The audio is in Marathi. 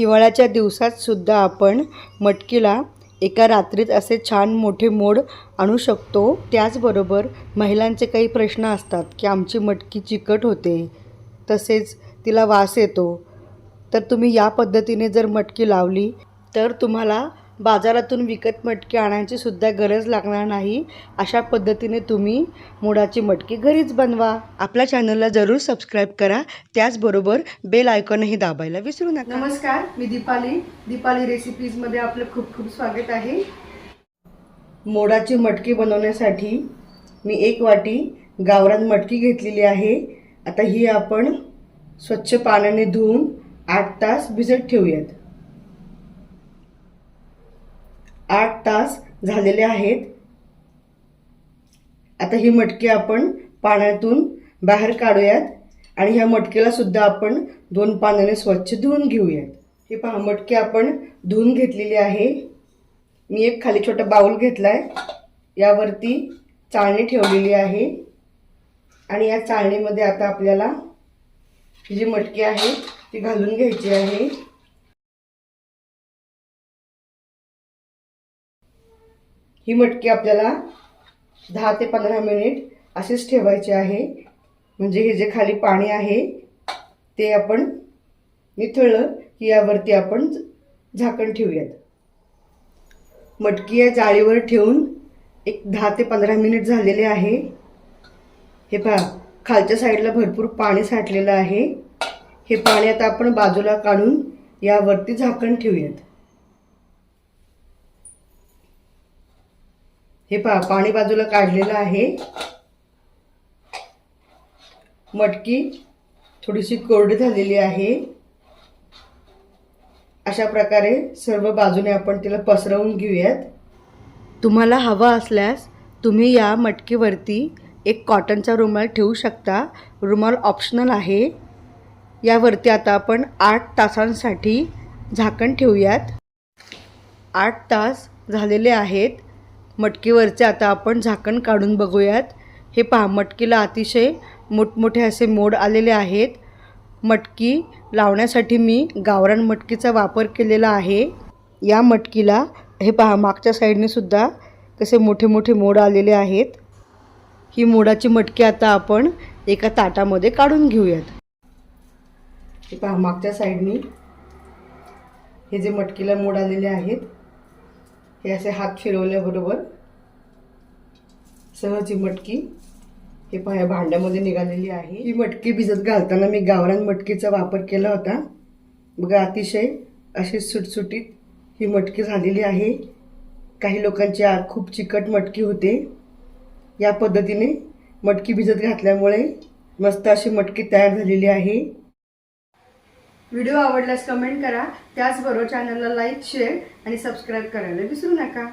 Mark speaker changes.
Speaker 1: हिवाळ्याच्या दिवसात सुद्धा आपण मटकीला एका रात्रीत असे छान मोठे मोड आणू शकतो. त्याचबरोबर महिलांचे काही प्रश्न असतात की आमची मटकी चिकट होते तसेच तिला वास येतो. तर तुम्ही या पद्धतीने जर मटकी लावली तर तुम्हाला बाजारातून विकत मटकी आणायची सुद्धा गरज लागणार नाही. अशा पद्धतीने तुम्ही मोडाची मटकी घरीच बनवा. आपल्या चॅनलला जरूर सबस्क्राईब करा. त्याचबरोबर बेल आयकॉनही दाबायला विसरू नका. नमस्कार मी दीपाली. दीपाली रेसिपीजमध्ये आपलं खूप खूप स्वागत आहे. मोडाची मटकी बनवण्यासाठी मी एक वाटी गावरान मटकी घेतलेली आहे. आता ही आपण स्वच्छ पाण्याने धुवून आठ तास भिजत ठेवूयात. आठ तास झालेले आहेत. आता ही मटकी आपण पाण्यातून बाहेर काढूयात आणि ह्या मटकीला सुद्धा आपण दोन पाण्याने स्वच्छ धुवून घेऊयात. ही पहा मटकी आपण धुवून घेतलेली आहे. मी एक खाली छोटा बाऊल घेतला आहे यावरती चाळणी ठेवलेली आहे. आणि या चाळणीमध्ये आता आपल्याला ही जी मटकी आहे ती घालून घ्यायची आहे. ही मटकी आपल्याला दहा ते पंधरा मिनिट अशीच ठेवायची आहे. म्हणजे हे जे खाली पाणी आहे ते आपण निथळलं की यावरती आपण झाकण ठेवूयात. मटकी या जाळीवर ठेवून एक दहा ते पंधरा मिनिट झालेले आहे. हे पहा खालच्या साईडला भरपूर पाणी साठलेलं आहे. हे पाणी आता आपण बाजूला काढून यावरती झाकण ठेवूयात. हे पहा पाणी बाजूला काढलेलं आहे. मटकी थोडीशी कोरडी झालेली आहे. अशा प्रकारे सर्व बाजूने आपण तिला पसरवून घेऊयात. तुम्हाला हवा असल्यास तुम्ही या मटकीवरती एक कॉटनचा रुमाल ठेवू शकता. रुमाल ऑप्शनल आहे. यावरती आता आपण आठ तासांसाठी झाकण ठेवूयात. आठ तास झालेले आहेत. मटकीवरचे आता आपण झाकण काढून बघूयात. हे पहा मटकीला अतिशय मोठमोठे असे मोड आलेले आहेत. मटकी लावण्यासाठी मी गावरान मटकीचा वापर केलेला आहे. या मटकीला हे पहा मागच्या साईडने सुद्धा कसे मोठे मोठे मोड आलेले आहेत. ही मोडाची मटकी आता आपण एका ताटामध्ये काढून घेऊयात. हे पहा मागच्या साईडनी हे जे मटकीला मोड आलेले आहेत हे असे हात फिरवल्याबरोबर सहज ही मटकी हे पाया भांड्यामध्ये निघालेली आहे. ही मटकी भिजत घालताना मी गावरान मटकीचा वापर केला होता. बघा अतिशय अशी सुटसुटीत ही मटकी झालेली आहे. काही लोकांची खूप चिकट मटकी होते. या पद्धतीने मटकी भिजत घातल्यामुळे मस्त अशी मटकी तयार झालेली आहे. व्हिडिओ आवडल्यास कमेंट करा. त्याचबरोबर चॅनलला लाईक शेअर आणि सबस्क्राईब करायला विसरू नका.